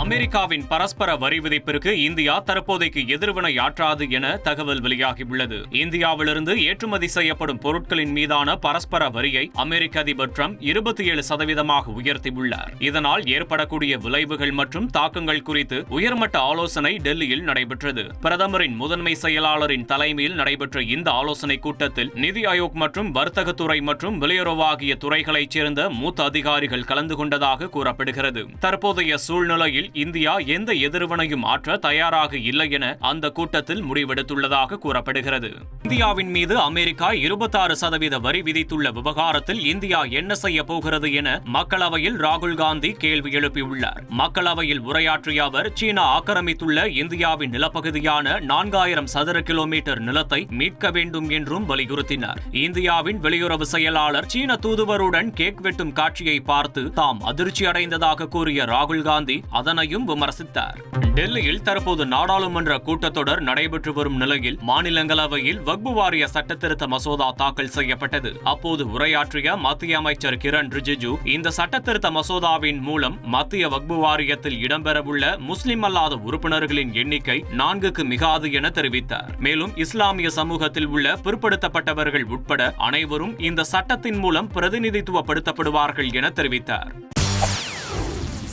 அமெரிக்காவின் பரஸ்பர வரி விதிப்பிற்கு இந்தியா தற்போதைக்கு எதிர்வினை ஆற்றாது என தகவல் வெளியாகியுள்ளது. இந்தியாவிலிருந்து ஏற்றுமதி செய்யப்படும் பொருட்களின் மீதான பரஸ்பர வரியை அமெரிக்க அதிபர் ட்ரம்ப் இருபத்தி ஏழு சதவீதமாக உயர்த்தியுள்ளார். இதனால் ஏற்படக்கூடிய விளைவுகள் மற்றும் தாக்கங்கள் குறித்து உயர்மட்ட ஆலோசனை டெல்லியில் நடைபெற்றது. பிரதமரின் முதன்மை செயலாளரின் தலைமையில் நடைபெற்ற இந்த ஆலோசனை கூட்டத்தில் நிதி ஆயோக் மற்றும் வர்த்தகத்துறை மற்றும் வெளியுறவு ஆகிய துறைகளைச் சேர்ந்த மூத்த அதிகாரிகள் கலந்து கொண்டதாக கூறப்படுகிறது. தற்போதைய சூழ்நிலையில் இந்தியா எந்த எதிர்வனையும் ஆற்ற தயாராக இல்லை என அந்த கூட்டத்தில் முடிவெடுத்துள்ளதாக கூறப்படுகிறது. இந்தியாவின் மீது அமெரிக்கா இருபத்தாறு சதவீத வரி விதித்துள்ள விவகாரத்தில் இந்தியா என்ன செய்ய போகிறது என மக்களவையில் ராகுல் காந்தி கேள்வி எழுப்பியுள்ளார். மக்களவையில் உரையாற்றிய அவர் சீனா ஆக்கிரமித்துள்ள இந்தியாவின் நிலப்பகுதியான நான்காயிரம் சதுர கிலோமீட்டர் நிலத்தை மீட்க வேண்டும் என்றும் வலியுறுத்தினார். இந்தியாவின் வெளியுறவு செயலாளர் சீன தூதுவருடன் கேக் வெட்டும் காட்சியை பார்த்து தாம் அதிர்ச்சி அடைந்ததாக கூறிய ராகுல் காந்தி அதனையும் விமர்சித்தார். டெல்லியில் தற்போது நாடாளுமன்ற கூட்டத்தொடர் நடைபெற்று வரும் நிலையில் மாநிலங்களவையில் வக்பு வாரிய சட்டத்திருத்த மசோதா தாக்கல் செய்யப்பட்டது. அப்போது உரையாற்றிய மத்திய அமைச்சர் கிரண் ரிஜிஜு இந்த சட்டத்திருத்த மசோதாவின் மூலம் மத்திய வக்பு வாரியத்தில் இடம்பெறவுள்ள முஸ்லிம் அல்லாத உறுப்பினர்களின் எண்ணிக்கை நான்குக்கு மிகாது என தெரிவித்தார். மேலும் இஸ்லாமிய சமூகத்தில் உள்ள பிற்படுத்தப்பட்டவர்கள் உட்பட அனைவரும் இந்த சட்டத்தின் மூலம் பிரதிநிதித்துவப்படுத்தப்படுவார்கள் என தெரிவித்தார்.